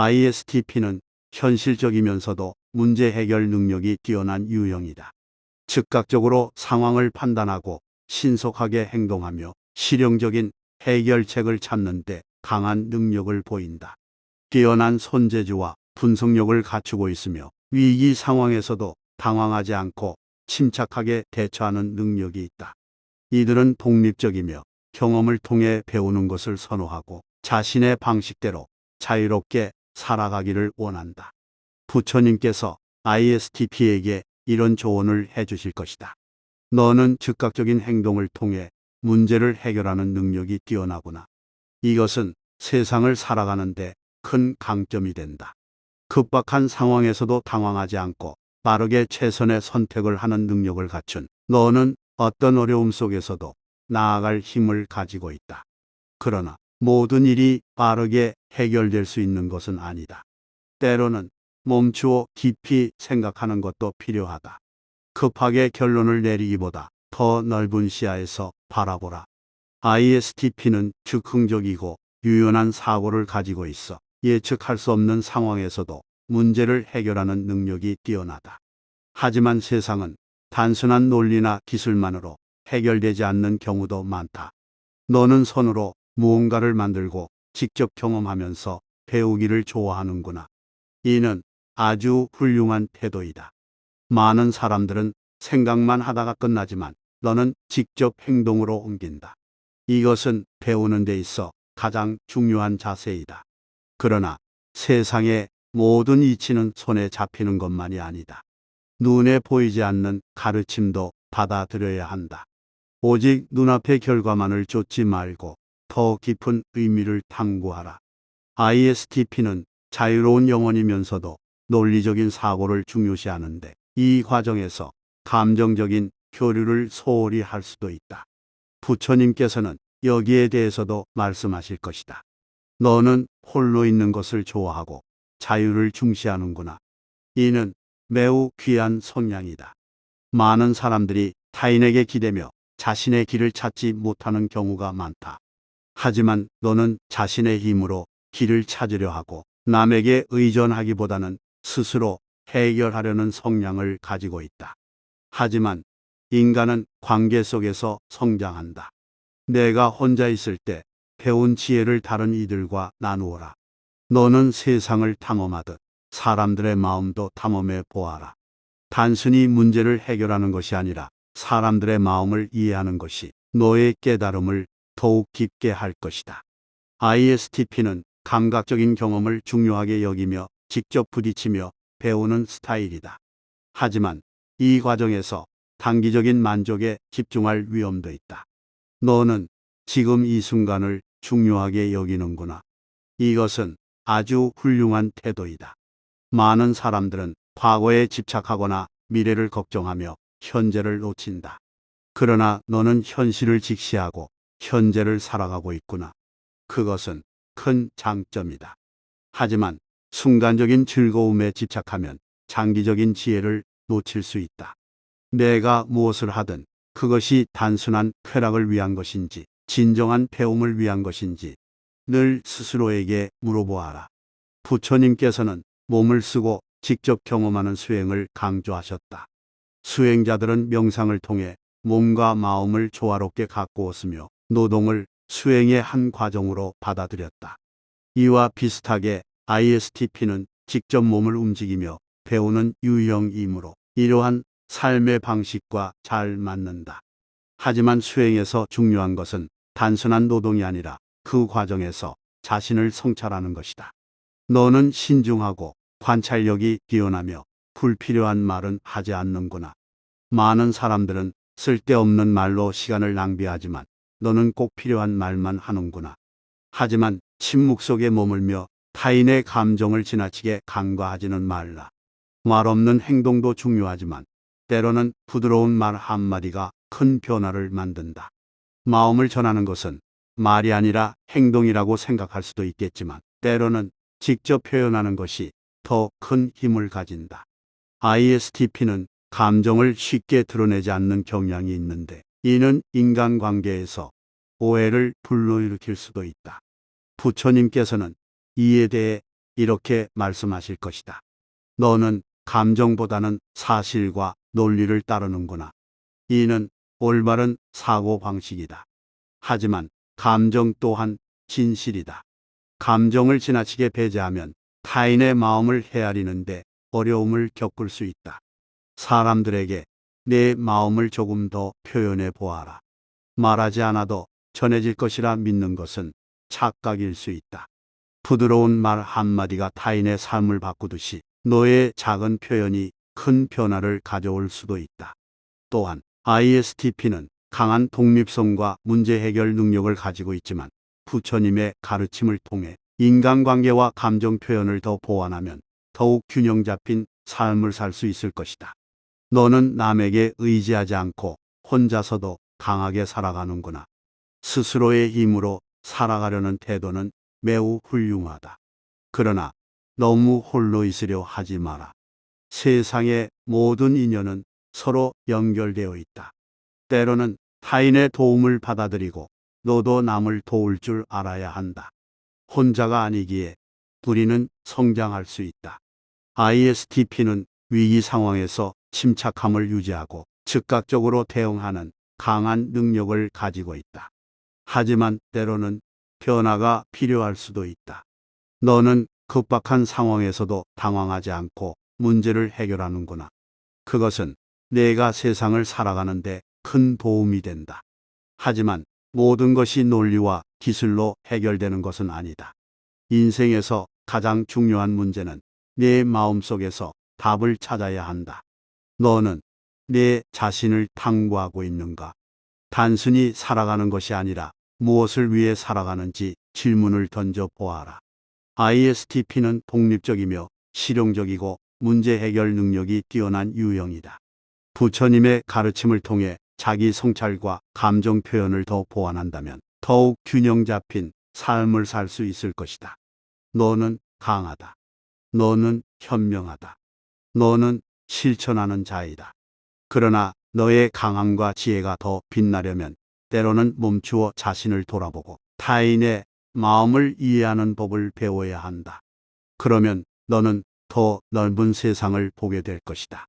ISTP는 현실적이면서도 문제 해결 능력이 뛰어난 유형이다. 즉각적으로 상황을 판단하고 신속하게 행동하며 실용적인 해결책을 찾는 데 강한 능력을 보인다. 뛰어난 손재주와 분석력을 갖추고 있으며 위기 상황에서도 당황하지 않고 침착하게 대처하는 능력이 있다. 이들은 독립적이며 경험을 통해 배우는 것을 선호하고 자신의 방식대로 자유롭게 살아가기를 원한다. 부처님께서 ISTP에게 이런 조언을 해주실 것이다. 너는 즉각적인 행동을 통해 문제를 해결하는 능력이 뛰어나구나. 이것은 세상을 살아가는데 큰 강점이 된다. 급박한 상황에서도 당황하지 않고 빠르게 최선의 선택을 하는 능력을 갖춘 너는 어떤 어려움 속에서도 나아갈 힘을 가지고 있다. 그러나 모든 일이 빠르게 해결될 수 있는 것은 아니다. 때로는 멈추어 깊이 생각하는 것도 필요하다. 급하게 결론을 내리기보다 더 넓은 시야에서 바라보라. ISTP는 즉흥적이고 유연한 사고를 가지고 있어 예측할 수 없는 상황에서도 문제를 해결하는 능력이 뛰어나다. 하지만 세상은 단순한 논리나 기술만으로 해결되지 않는 경우도 많다. 너는 손으로 무언가를 만들고 직접 경험하면서 배우기를 좋아하는구나. 이는 아주 훌륭한 태도이다. 많은 사람들은 생각만 하다가 끝나지만 너는 직접 행동으로 옮긴다. 이것은 배우는 데 있어 가장 중요한 자세이다. 그러나 세상의 모든 이치는 손에 잡히는 것만이 아니다. 눈에 보이지 않는 가르침도 받아들여야 한다. 오직 눈앞의 결과만을 쫓지 말고 더 깊은 의미를 탐구하라. ISTP는 자유로운 영혼이면서도 논리적인 사고를 중요시하는데 이 과정에서 감정적인 교류를 소홀히 할 수도 있다. 부처님께서는 여기에 대해서도 말씀하실 것이다. 너는 홀로 있는 것을 좋아하고 자유를 중시하는구나. 이는 매우 귀한 성향이다. 많은 사람들이 타인에게 기대며 자신의 길을 찾지 못하는 경우가 많다. 하지만 너는 자신의 힘으로 길을 찾으려 하고 남에게 의존하기보다는 스스로 해결하려는 성향을 가지고 있다. 하지만 인간은 관계 속에서 성장한다. 내가 혼자 있을 때 배운 지혜를 다른 이들과 나누어라. 너는 세상을 탐험하듯 사람들의 마음도 탐험해 보아라. 단순히 문제를 해결하는 것이 아니라 사람들의 마음을 이해하는 것이 너의 깨달음을 더욱 깊게 할 것이다. ISTP는 감각적인 경험을 중요하게 여기며 직접 부딪히며 배우는 스타일이다. 하지만 이 과정에서 단기적인 만족에 집중할 위험도 있다. 너는 지금 이 순간을 중요하게 여기는구나. 이것은 아주 훌륭한 태도이다. 많은 사람들은 과거에 집착하거나 미래를 걱정하며 현재를 놓친다. 그러나 너는 현실을 직시하고 현재를 살아가고 있구나. 그것은 큰 장점이다. 하지만 순간적인 즐거움에 집착하면 장기적인 지혜를 놓칠 수 있다. 내가 무엇을 하든 그것이 단순한 쾌락을 위한 것인지 진정한 배움을 위한 것인지 늘 스스로에게 물어보아라. 부처님께서는 몸을 쓰고 직접 경험하는 수행을 강조하셨다. 수행자들은 명상을 통해 몸과 마음을 조화롭게 가꾸었으며 노동을 수행의 한 과정으로 받아들였다. 이와 비슷하게 ISTP는 직접 몸을 움직이며 배우는 유형이므로 이러한 삶의 방식과 잘 맞는다. 하지만 수행에서 중요한 것은 단순한 노동이 아니라 그 과정에서 자신을 성찰하는 것이다. 너는 신중하고 관찰력이 뛰어나며 불필요한 말은 하지 않는구나. 많은 사람들은 쓸데없는 말로 시간을 낭비하지만 너는 꼭 필요한 말만 하는구나. 하지만 침묵 속에 머물며 타인의 감정을 지나치게 간과하지는 말라. 말 없는 행동도 중요하지만 때로는 부드러운 말 한마디가 큰 변화를 만든다. 마음을 전하는 것은 말이 아니라 행동이라고 생각할 수도 있겠지만 때로는 직접 표현하는 것이 더 큰 힘을 가진다. ISTP는 감정을 쉽게 드러내지 않는 경향이 있는데 이는 인간관계에서 오해를 불러일으킬 수도 있다. 부처님께서는 이에 대해 이렇게 말씀하실 것이다. 너는 감정보다는 사실과 논리를 따르는구나. 이는 올바른 사고 방식이다. 하지만 감정 또한 진실이다. 감정을 지나치게 배제하면 타인의 마음을 헤아리는데 어려움을 겪을 수 있다. 사람들에게 내 마음을 조금 더 표현해 보아라. 말하지 않아도 전해질 것이라 믿는 것은 착각일 수 있다. 부드러운 말 한마디가 타인의 삶을 바꾸듯이 너의 작은 표현이 큰 변화를 가져올 수도 있다. 또한 ISTP는 강한 독립성과 문제 해결 능력을 가지고 있지만 부처님의 가르침을 통해 인간관계와 감정 표현을 더 보완하면 더욱 균형 잡힌 삶을 살 수 있을 것이다. 너는 남에게 의지하지 않고 혼자서도 강하게 살아가는구나. 스스로의 힘으로 살아가려는 태도는 매우 훌륭하다. 그러나 너무 홀로 있으려 하지 마라. 세상의 모든 인연은 서로 연결되어 있다. 때로는 타인의 도움을 받아들이고 너도 남을 도울 줄 알아야 한다. 혼자가 아니기에 우리는 성장할 수 있다. ISTP는 위기 상황에서 침착함을 유지하고 즉각적으로 대응하는 강한 능력을 가지고 있다. 하지만 때로는 변화가 필요할 수도 있다. 너는 급박한 상황에서도 당황하지 않고 문제를 해결하는구나. 그것은 내가 세상을 살아가는데 큰 도움이 된다. 하지만 모든 것이 논리와 기술로 해결되는 것은 아니다. 인생에서 가장 중요한 문제는 내 마음속에서 답을 찾아야 한다. 너는 내 자신을 탐구하고 있는가? 단순히 살아가는 것이 아니라 무엇을 위해 살아가는지 질문을 던져 보아라. ISTP는 독립적이며 실용적이고 문제 해결 능력이 뛰어난 유형이다. 부처님의 가르침을 통해 자기 성찰과 감정 표현을 더 보완한다면 더욱 균형 잡힌 삶을 살 수 있을 것이다. 너는 강하다. 너는 현명하다. 너는 실천하는 자이다. 그러나 너의 강함과 지혜가 더 빛나려면 때로는 멈추어 자신을 돌아보고 타인의 마음을 이해하는 법을 배워야 한다. 그러면 너는 더 넓은 세상을 보게 될 것이다.